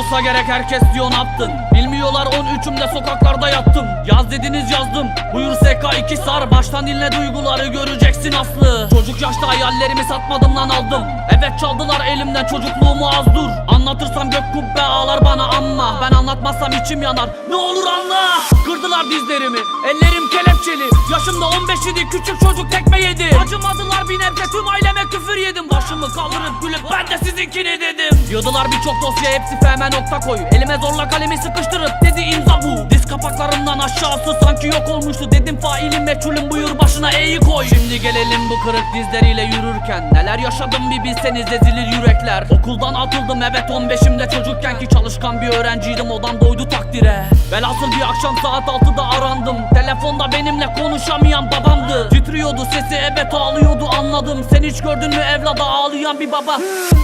Olsa gerek herkes diyor ne yaptın Bilmiyorlar 13'ümde sokaklarda yattım. Yaz dediniz yazdım. Buyur SK2 sar. Baştan dinle duyguları göreceksin aslı. Çocuk yaşta hayallerimi satmadım lan aldım Evet çaldılar elimden çocukluğumu az dur Anlatırsam gök kubbe ağlar bana amma Ben anlatmazsam içim yanar. Ne olur anla. Kırdılar dizlerimi. Ellerim kelepçeli. Yaşımda 15 idi. Küçük çocuk tekme yedi. Acımadılar bir nebze. Tüm aileme küfür yedim. Başımı kaldırıp gülüp ben de sizinkini dedim. Yığdılar birçok dosya hepsi fm nokta koy. Elime zorla kalemi sıkıştırıp dedi imza bu kapaklarından aşağısı sanki yok olmuştu. Dedim failim meçhulüm buyur başına eği koy. Şimdi gelelim bu kırık dizleriyle yürürken. Neler yaşadım bir bilseniz ezilir yürekler. Okuldan atıldım evet 15'imde çocukken ki çalışkan bir öğrenciydim. Odam doydu takdire. Velhasıl bir akşam saat 6'da arandım. Telefonda benimle konuşamayan babamdı. Titriyordu sesi evet ağlıyordu anladım. Sen hiç gördün mü evlada ağlayan bir baba?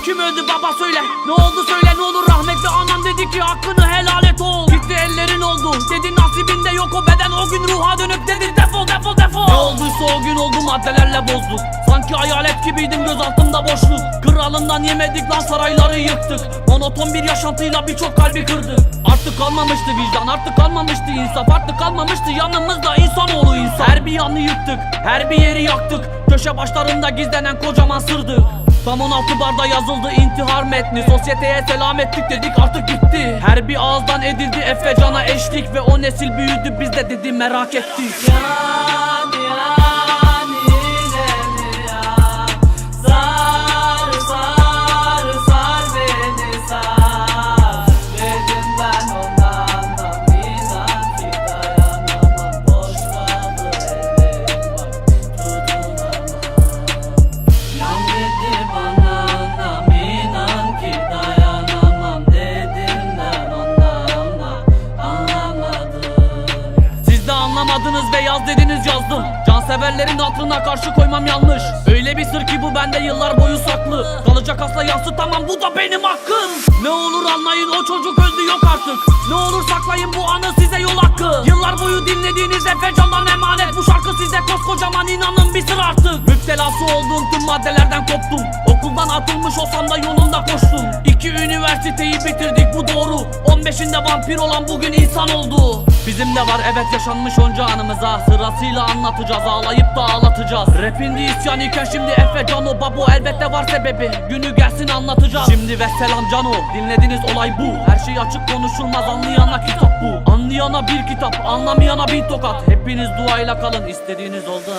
Kim öldü baba söyle. Ne oldu söyle ne olur rahmetli anam dedi ki hakkını helal et Gitti ellerin oldu. Dedi nasibinde yok o beden. O gün ruha dönüp dedi defol defol defol. Ne olduysa o gün oldu maddelerle bozduk. Sanki hayalet gibiydim göz altımda boşluk. Kralından yemedik lan sarayları yıktık. Monoton bir yaşantıyla birçok kalbi kırdık. Artık kalmamıştı vicdan artık kalmamıştı insaf. Artık kalmamıştı yanımızda insanoğlu insan. Her bir yanı yıktık her bir yeri yaktık. Köşe başlarında gizlenen kocaman sırdık Tam 16 barda yazıldı intihar metni. Sosyeteye selam ettik dedik artık gitti. Her bir ağızdan edildi Efecan'a eşlik. Ve o nesil büyüdü biz de dedi merak ettik. Yani anlamadınız ve yaz dediniz yazdım. Canseverlerin hatırına karşı koymam yanlış. Öyle bir sır ki bu bende yıllar boyu saklı. Kalacak asla yansıtamam bu da benim hakkım. Ne olur anlayın o çocuk öldü yok artık. Ne olur saklayın bu anı size yol hakkı. Yıllar boyu dinlediğiniz Efecan'dan emanet. Bu şarkı size koskocaman inanın sır artık. Müptelası olduğum tüm maddelerden koptum. Okuldan atılmış olsam da yolunda koştum. İki üniversiteyi bitirdik bu doğru. 15'inde vampir olan bugün insan oldu. Bizim de var evet yaşanmış onca anımıza. Sırasıyla anlatacağız ağlayıp da ağlatacağız. Rapindi isyan iken şimdi Efe Cano Babo elbette var sebebi. Günü gelsin anlatacağız. Şimdi ve selam Cano dinlediniz olay bu. Her şey açık konuşulmaz anlayana kitap bu. Anlayana bir kitap anlamayana bir tokat. Hepiniz duayla kalın istediğiniz oldu